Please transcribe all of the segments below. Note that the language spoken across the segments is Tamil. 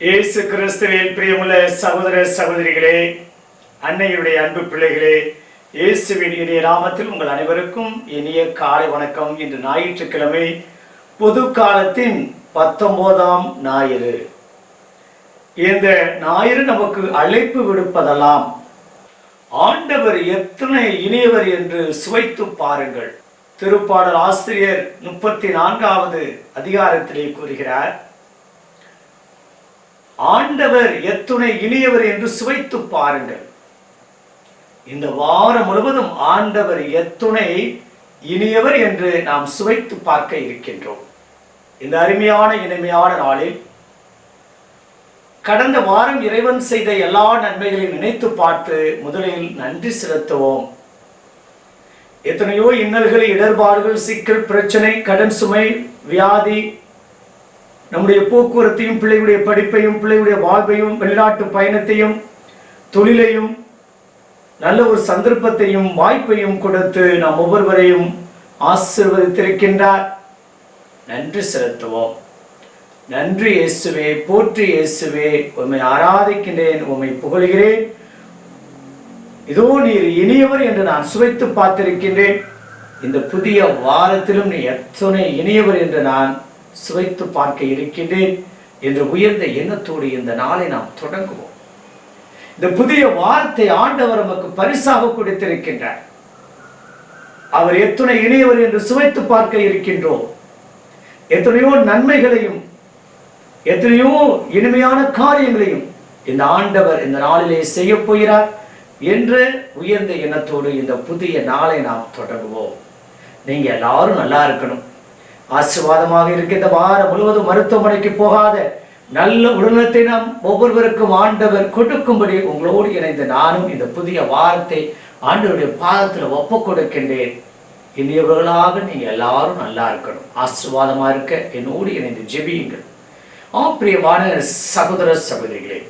இயேசு கிறிஸ்துவின் பிரியமுள்ள சகோதர சகோதரிகளே அன்னையுடைய அன்பு பிள்ளைகளே இயேசுவின் இனிய நாமத்தில் உங்கள் அனைவருக்கும் இனிய காலை வணக்கம். இன்று ஞாயிற்றுக்கிழமை பொது காலத்தின் பத்தொன்பதாம் ஞாயிறு. இந்த ஞாயிறு நமக்கு அழைப்பு விடுப்பதெல்லாம் ஆண்டவர் எத்தனை இனியவர் என்று சுவைத்து பாருங்கள். திருப்பாடல் ஆசிரியர் முப்பத்தி நான்காவது அதிகாரத்திலே கூறுகிறார் ஆண்டவர் எத்துணை இனியவர் என்று சுவைத்து பாருங்கள். இந்த வாரம் முழுவதும் ஆண்டவர் எத்துணை இனியவர் என்று நாம் சுவைத்து பார்க்க இருக்கின்றோம். இந்த அருமையான இனிமையான நாளில் கடந்த வாரம் இறைவன் செய்த எல்லா நன்மைகளையும் நினைத்து பார்த்து முதலில் நன்றி செலுத்துவோம். எத்தனையோ இன்னல்கள் இடர்பாடுகள் சிக்கல் பிரச்சனை கடன் சுமை வியாதி நம்முடைய போக்குவரத்தையும் பிள்ளைகளுடைய படிப்பையும் பிள்ளைகளுடைய வாழ்வையும் வெளிநாட்டு பயணத்தையும் தொழிலையும் நல்ல ஒரு சந்தர்ப்பத்தையும் வாய்ப்பையும் கொடுத்து நாம் ஒவ்வொருவரையும் ஆசிர்வதித்திருக்கின்றார். நன்றி செலுத்துவோம். நன்றி இயேசுவே போற்றி இயேசுவே உண்மை ஆராதிக்கின்றேன் உண்மை புகழ்கிறேன். இதோ நீர் இனியவர் என்று நான் சுவைத்து பார்த்திருக்கின்றேன். இந்த புதிய வாரத்திலும் நீ எத்தனை இனியவர் என்று நான் சுவைத்து பார்க்க இருக்கின்றேன் என்று உயர்ந்த எண்ணத்தோடு இந்த நாளை நாம் தொடங்குவோம். இந்த புதிய வார்த்தை ஆண்டவர் நமக்கு பரிசாக கொடுத்திருக்கின்றார். அவர் எத்தனை இணையவர் என்று சுவைத்து பார்க்க இருக்கின்றோம். எத்தனையோ நன்மைகளையும் எத்தனையோ இனிமையான காரியங்களையும் இந்த ஆண்டவர் இந்த நாளிலே செய்ய போகிறார் என்று உயர்ந்த எண்ணத்தோடு இந்த புதிய நாளை நாம் தொடங்குவோம். நீங்க எல்லாரும் நல்லா இருக்கணும். ஆசிர்வாதமாக இருக்க இந்த வாரம் முழுவதும் மருத்துவமனைக்கு போகாத நல்ல உடல்நலத்தை நாம் ஒவ்வொருவருக்கும் ஆண்டவர் கொடுக்கும்படி உங்களோடு இணைந்த நானும் இந்த புதிய வாரத்தை ஆண்டவருடைய பாதத்தில் ஒப்பு கொடுக்கின்றேன். இனியவர்களாக நீங்கள் எல்லாரும் நல்லா இருக்கணும். ஆசிர்வாதமாக இருக்க என்னோடு இணைந்து ஜெபியுங்கள். ஆ பிரியமான சகோதர சகோதரிகளே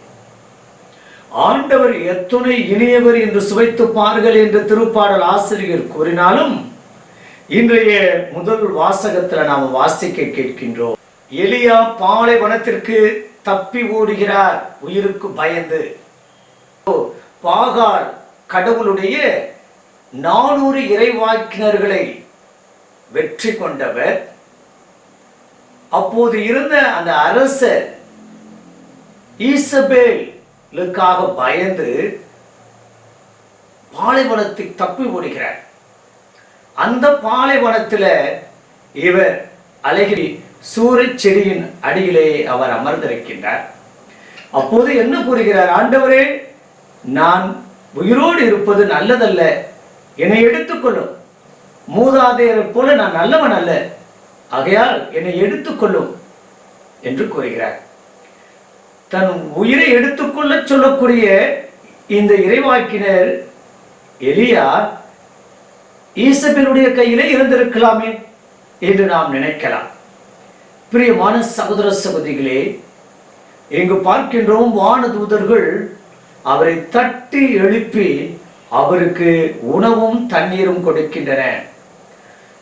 ஆண்டவர் எத்துணை இனியவர் என்று சுவைத்து பார்கள் என்று திருப்பாடல் ஆசிரியர் கூறினாலும் இன்றைய முதல் வாசகத்துல நாம் வாசிக்க கேட்கின்றோம். எலியா பாலைவனத்திற்கு தப்பி ஓடுகிறார். உயிருக்கு பயந்து. பாகால் கடவுளுடைய நானூறு இறைவாக்கினர்களை வெற்றி கொண்டவர். அப்போது இருந்த அந்த அரசர் ஈசபேலுக்காக பயந்து பாலைவனத்தை தப்பி ஓடுகிறார். அந்த பாலைவனத்தில் இவர் அழகிரி சூரிய செடியின் அடியிலே அவர் அமர்ந்திருக்கின்றார். அப்போது என்ன கூறுகிறார்? ஆண்டவரே நான் உயிரோடு இருப்பது நல்லதல்ல. என்னை எடுத்துக்கொள்ளும். மூதாதையரை போல நான் நல்லவன் அல்ல. ஆகையால் என்னை எடுத்துக்கொள்ளும் என்று கூறுகிறார். தன் உயிரை எடுத்துக்கொள்ள சொல்லக்கூடிய இந்த இறைவாக்கினர் எலியா ஈசபினுடைய கையிலே இருந்திருக்கலாமே என்று நாம் நினைக்கலாம். பிரியமான சகோதர சகோதரிகளே இங்கு பார்க்கின்றோம் வானதூதர்கள் அவரை தட்டி எழுப்பி அவருக்கு உணவும் தண்ணீரும் கொடுக்கின்றன.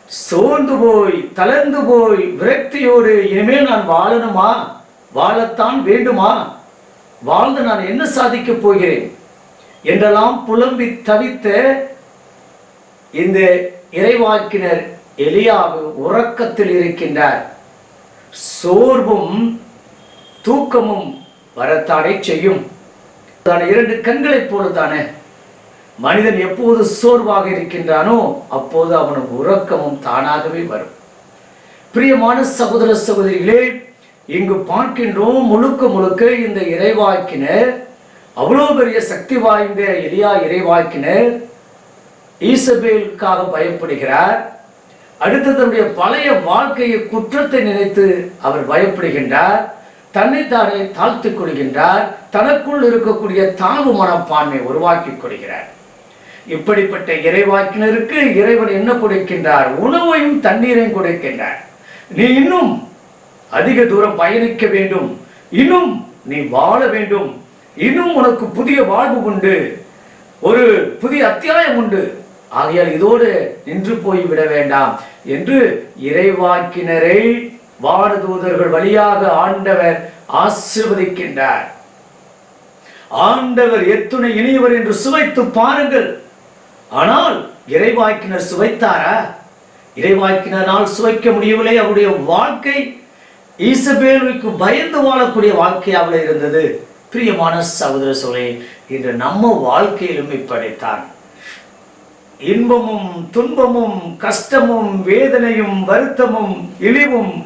சோர்ந்து போய் தளர்ந்து போய் விரக்தியோடு இனிமேல் நான் வாழணுமா? வாழத்தான் வேண்டுமா? வாழ்ந்து நான் என்ன சாதிக்கப் போகிறேன்? என்றெல்லாம் புலம்பி தவித்த இந்த இறைவாக்கினர் எலியாவு உறக்கத்தில் இருக்கின்றார். சோர்வும் தூக்கமும் வரத்தானே செய்யும். தான் இரண்டு கண்களைப் போலதானே மனிதன் எப்போது சோர்வாக இருக்கின்றானோ அப்போது அவனுக்கு உறக்கமும் தானாகவே வரும். பிரியமான சகோதர சகோதரிகளே இங்கு பார்க்கின்றோம் முழுக்க முழுக்க இந்த இறைவாக்கினர் அவ்வளோ பெரிய சக்தி வாய்ந்த எலியா இறைவாக்கினர். ஈசபேலுக்காக பயப்படுகிறார். அடுத்து தன்னுடைய பழைய வாழ்க்கையை குற்றத்தை நினைத்து அவர் பயப்படுகின்றார். தன்னைத்தானே தாழ்த்து கொள்கின்றார். தனக்குள் இருக்கக்கூடிய தாழ்வு மனப்பான்மை உருவாக்கி கொள்கிறார். இப்படிப்பட்ட இறைவாக்கினருக்கு இறைவன் என்ன கொடுக்கின்றார்? உணவையும் தண்ணீரையும் கொடுக்கின்றார். நீ இன்னும் அதிக தூரம் பயணிக்க வேண்டும். இன்னும் நீ வாழ வேண்டும். இன்னும் உனக்கு புதிய வாழ்வு உண்டு. ஒரு புதிய அத்தியாயம் உண்டு. ஆகையால் இதோடு நின்று போய் விட வேண்டாம் என்று இறைவாக்கினரை வானதூதர்கள் வழியாக ஆண்டவர் ஆசிர்வதிக்கின்றார். ஆண்டவர் எத்துணை இனியவர் என்று சுவைத்து பாருங்கள். ஆனால் இறைவாக்கினர் சுவைத்தாரா? இறைவாக்கினரால் சுவைக்க முடியவில்லை. அவருடைய வாழ்க்கை ஈசபேலுக்கு பயந்து வாழக்கூடிய வாழ்க்கையாக இருந்தது. பிரியமான சகோதர சோழே இன்று நம்ம வாழ்க்கையிலும் இப்படித்தான். இன்பமும் துன்பமும் கஷ்டமும் வேதனையும் வருத்தமும் இழிவும்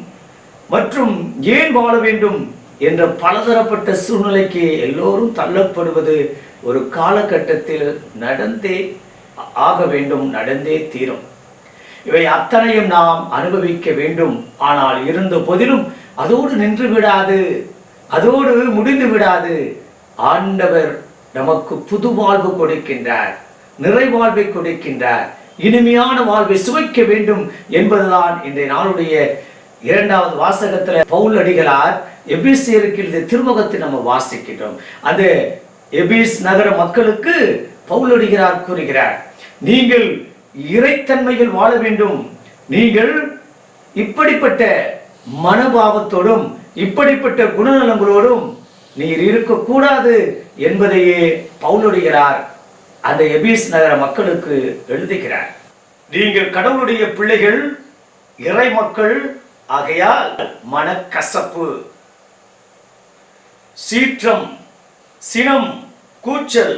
மற்றும் ஏன் வாழ வேண்டும் என்ற பலதரப்பட்ட சூழ்நிலைக்கு எல்லோரும் தள்ளப்படுவது ஒரு காலகட்டத்தில் நடந்தே ஆக வேண்டும் நடந்தே தீரும். இவை அத்தனையும் நாம் அனுபவிக்க வேண்டும். ஆனால் இருந்த போதிலும் அதோடு நின்று விடாது அதோடு முடிந்து விடாது. ஆண்டவர் நமக்கு புது வாழ்வு கொடுக்கின்றார். நிறைவாழ்வை கொடுக்கின்றார். இனிமையான வாழ்வை சுவைக்க வேண்டும் என்பதுதான் இன்றைய நாளுடைய இரண்டாவது வாசகத்தில் பவுல் அடிகளார் எபிசியருக்கு எழுதிய திருமுகத்தை நம்ம வாசிக்கின்றோம். அது எபிஸ் நகர மக்களுக்கு பவுல் அடிகளார் கூறுகிறார் நீங்கள் இறைத்தன்மையில் வாழ வேண்டும். நீங்கள் இப்படிப்பட்ட மனபாவத்தோடும் இப்படிப்பட்ட குணநலங்களோடும் நீர் இருக்கக்கூடாது என்பதையே பவுலுடைகிறார் அந்த எபீஸ் நகர மக்களுக்கு எழுதுகிறார் நீங்கள் கடவுளுடைய பிள்ளைகள் இறை மக்கள் ஆகையால் மனக்கசப்பு. சீற்றம் சினம் கூச்சல்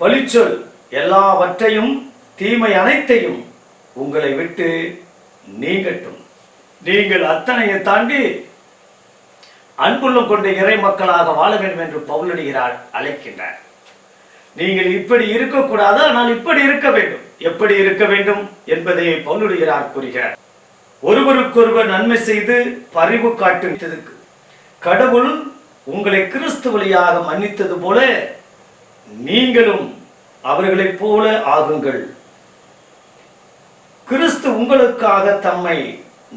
பழிச்சொல் எல்லாவற்றையும் தீமை அனைத்தையும் உங்களை விட்டு நீங்கட்டும். நீங்கள் அத்தனையை தாண்டி அன்புள்ளம் கொண்ட இறை மக்களாக வாழ வேண்டும் என்று பவுலடிகிறார் அழைக்கின்றார். நீங்கள் இப்படி இருக்கக்கூடாது? ஆனால் இப்படி இருக்க வேண்டும். எப்படி இருக்க வேண்டும் என்பதை பவுலுடைகிறார் கூறுகிறார் ஒருவருக்கொருவர் நன்மை செய்து பரிவு காட்டுவதற்கு கடவுள் உங்களை கிறிஸ்து வழியாக மன்னித்தது போல நீங்களும் அவர்களைப் போல ஆகுங்கள். கிறிஸ்து உங்களுக்காக தம்மை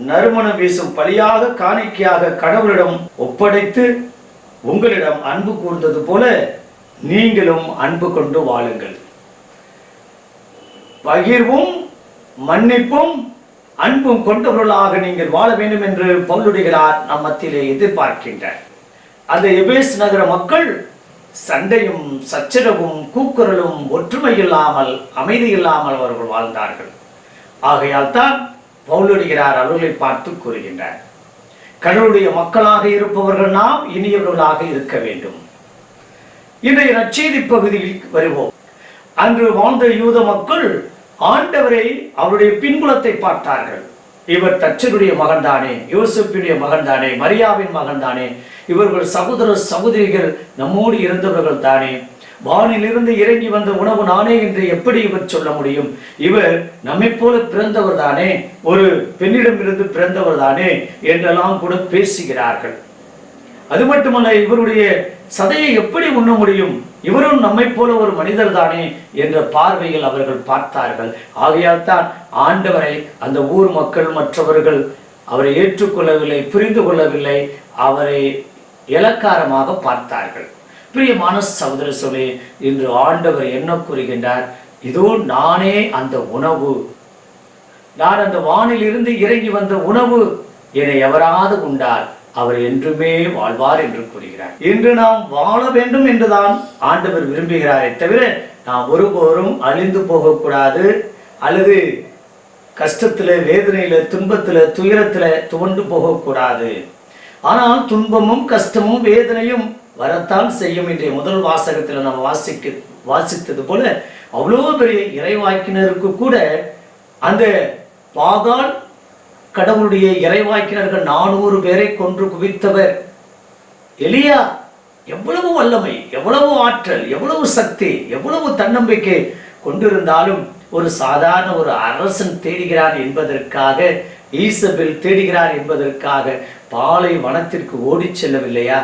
நறுமணம் வீசும் பலியாக காணிக்கையாக கடவுளிடம் ஒப்படைத்து உங்களிடம் அன்பு கூர்ந்தது போல நீங்களும் அன்பு கொண்டு வாழுங்கள். பகிர்வும் மன்னிப்பும் அன்பும் கொண்டவர்களாக நீங்கள் வாழ வேண்டும் என்று பவுலுடைகிறார் நம் மத்தியிலே எதிர்பார்க்கின்றார் அந்த எபேஸ் நகர மக்கள் சண்டையும் சச்சரவும் கூக்குரலும் ஒற்றுமை இல்லாமல் அமைதி இல்லாமல் அவர்கள் வாழ்ந்தார்கள். ஆகையால் தான் பவுலுடைகிறார் அவர்களை பார்த்து கூறுகின்றார் கடவுளுடைய மக்களாக இருப்பவர்கள் நாம் இனியவர்களாக இருக்க வேண்டும். இன்றைய நற்செய்தி பகுதியில் வருவோம். அன்று வாழ்ந்த யூத மக்கள் ஆண்டவரை அவருடைய பின்புலத்தை பார்த்தார்கள். இவர் தச்சருடைய மகன்தானே யோசப்பினுடைய மகன்தானே மரியாவின் மகன்தானே இவர்கள் சகோதர சகோதரிகள் நம்மோடு இருந்தவர்கள் தானே. வானிலிருந்து இறங்கி வந்த உணவு நானே என்று எப்படி இவர் சொல்ல முடியும்? இவர் நம்மை போல பிறந்தவர் தானே ஒரு பெண்ணிடமிருந்து பிறந்தவர் தானே என்றெல்லாம் கூட பேசுகிறார்கள். அது மட்டுமல்ல இவருடைய சதையை எப்படி உண்ண முடியும்? இவரும் நம்மை போல ஒரு மனிதர் தானே என்ற பார்வையில் அவர்கள் பார்த்தார்கள். ஆகையால் தான் ஆண்டவரை அந்த ஊர் மக்கள் மற்றவர்கள் அவரை ஏற்றுக்கொள்ளவில்லை புரிந்து கொள்ளவில்லை அவரை இலக்காரமாக பார்த்தார்கள். பிரியமான சகோதர சொல்லி இன்று ஆண்டவர் என்ன கூறுகின்றார்? இதோ நானே அந்த உணவு. நான் அந்த வானில் இருந்து இறங்கி வந்த உணவு என எவராது உண்டார். அவர் என்றுமே வாழ்வார் என்று கூறுகிறார். இன்று நாம் வாழ வேண்டும் என்றுதான் ஆண்டவர் விரும்புகிறாரே தவிர நாம் ஒருபோரும் அழிந்து போகக்கூடாது. அல்லது கஷ்டத்துல வேதனையில துன்பத்துல துயரத்துல துவண்டு போகக்கூடாது. ஆனால் துன்பமும் கஷ்டமும் வேதனையும் வரத்தான் செய்யும் இன்றைய முதல் வாசகத்தில் நம்ம வாசிக்க வாசித்தது போல அவ்வளோ பெரிய இறைவாக்கினருக்கு கூட அந்த பாகால் கடவுளுடைய இறைவாக்கினர்கள் நானூறு பேரை கொன்று குவித்தவர். எலியா எவ்வளவு வல்லமை எவ்வளவு ஆற்றல் எவ்வளவு சக்தி எவ்வளவு தன்னம்பிக்கை கொண்டிருந்தாலும் ஒரு சாதாரண ஒரு அரசன் தேடுகிறார் என்பதற்காக ஈசபெல் தேடுகிறார் என்பதற்காக பாலை வனத்திற்கு ஓடிச் செல்லவில்லையா?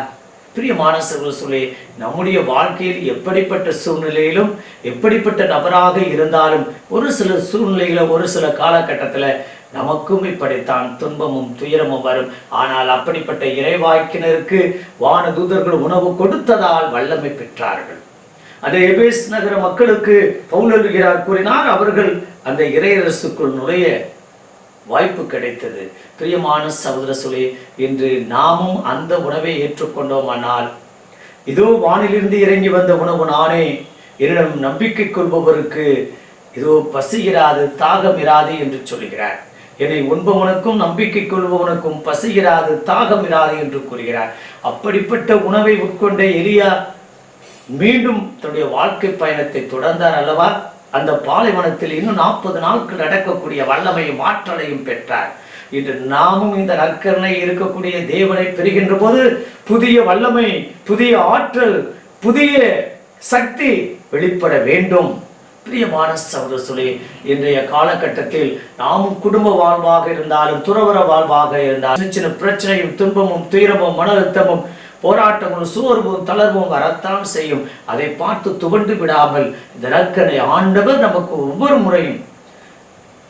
பிரியமான சொல்லி நம்முடைய வாழ்க்கையில் எப்படிப்பட்ட சூழ்நிலையிலும் எப்படிப்பட்ட நபராக இருந்தாலும் ஒரு சில சூழ்நிலைகளை ஒரு சில காலகட்டத்தில் நமக்கும் இப்படித்தான் துன்பமும் துயரமும் வரும். ஆனால் அப்படிப்பட்ட இறைவாக்கினருக்கு வானதூதர்கள் உணவு கொடுத்ததால் வல்லமை பெற்றார்கள். அந்த எபேஸ் நகர மக்களுக்கு பவுலருகிறார் கூறினார் அவர்கள் அந்த இறையரசுக்குள் நுழைய வாய்ப்பு கிடைத்தது. பிரியமான சகோதர சொல்லி இன்று நாமும் அந்த உணவை ஏற்றுக்கொண்டோமானால் இதோ வானிலிருந்து இறங்கி வந்த உணவு நானே என்னிடம் நம்பிக்கை கொள்பவருக்கு இதோ பசியிராது தாகம் இராது என்று சொல்கிறார் என்னை உண்பவனுக்கும் நம்பிக்கை கொள்பவனுக்கும் பசிகிறாது தாகம் இராது என்று கூறுகிறார். அப்படிப்பட்ட உணவை உட்கொண்ட எலியா மீண்டும் தன்னுடைய வாழ்க்கை பயணத்தை தொடர்ந்தார் அல்லவா? அந்த பாலைவனத்தில் இன்னும் நாற்பது நாட்கள் நடக்கக்கூடிய வல்லமையும் ஆற்றலையும் பெற்றார். இன்று நாமும் இந்த நற்கரணை இருக்கக்கூடிய தேவனை பெறுகின்ற போது புதிய வல்லமை புதிய ஆற்றல் புதிய சக்தி வெளிப்பட வேண்டும். பிரியமான சகோதர இன்றைய காலகட்டத்தில் நாமும் குடும்ப வாழ்வாக இருந்தாலும் துறவர வாழ்வாக இருந்தாலும் சின்ன சின்ன பிரச்சனையும் துன்பமும் துயரமும் மன அழுத்தமும் போராட்டங்களும் சோர்வும் தளர்வும் வரத்தான் செய்யும். அதை பார்த்து துவண்டு விடாமல் இந்த நற்கனை ஆண்டவர் நமக்கு ஒவ்வொரு முறையும்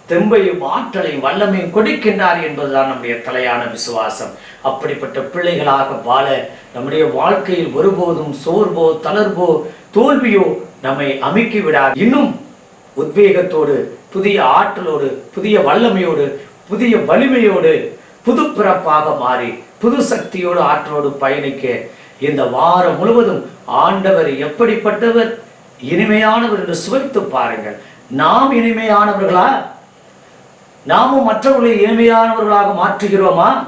தெம்பையும் ஆற்றலையும் வல்லமையும் கொடுக்கின்றார் என்பதுதான் நம்முடைய தலையான விசுவாசம். அப்படிப்பட்ட பிள்ளைகளாக வாழ நம்முடைய வாழ்க்கையில் ஒருபோதும் சோர்வோ தளர்வோ தோல்வியோ நம்மை அமுக்கி விடாது. இன்னும் உத்வேகத்தோடு புதிய ஆற்றலோடு புதிய வல்லமையோடு புதிய வலிமையோடு புது பிறப்பாக மாறி புது சக்தியோடு ஆற்றலோடு பயணிக்க இந்த வாரம் முழுவதும் ஆண்டவர் எப்படிப்பட்டவர்? இனிமையானவர் என்று சுவைத்து பாருங்கள். நாம் இனிமையானவர்களா? நாமும் மற்றவர்களை இனிமையானவர்களாக மாற்றுகிறோமா?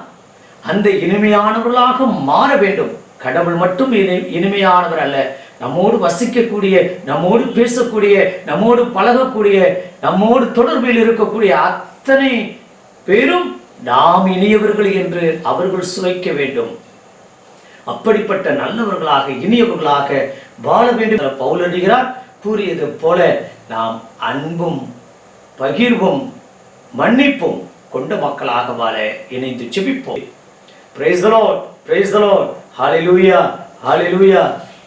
அந்த இனிமையானவர்களாக மாற வேண்டும். கடவுள் மட்டும் இனி இனிமையானவர் அல்ல. நம்மோடு வசிக்கக்கூடிய நம்மோடு பேசக்கூடிய நம்மோடு பழகக்கூடிய நம்மோடு தொடர்பில் இருக்கக்கூடிய அத்தனை பேரும் நாம் இனியவர்கள் என்று அவர்கள் சுவைக்க வேண்டும். அப்படிப்பட்ட நல்லவர்களாக இனியவர்களாக வாழ வேண்டும் பவுலடிகிறார் கூறியது போல நாம் அன்பும் பகிர்வும் மன்னிப்பும் கொண்ட மக்களாக வாழ இணைந்து செபிப்போம் பிரேஸ் த லார்ட் லூயா த லூயா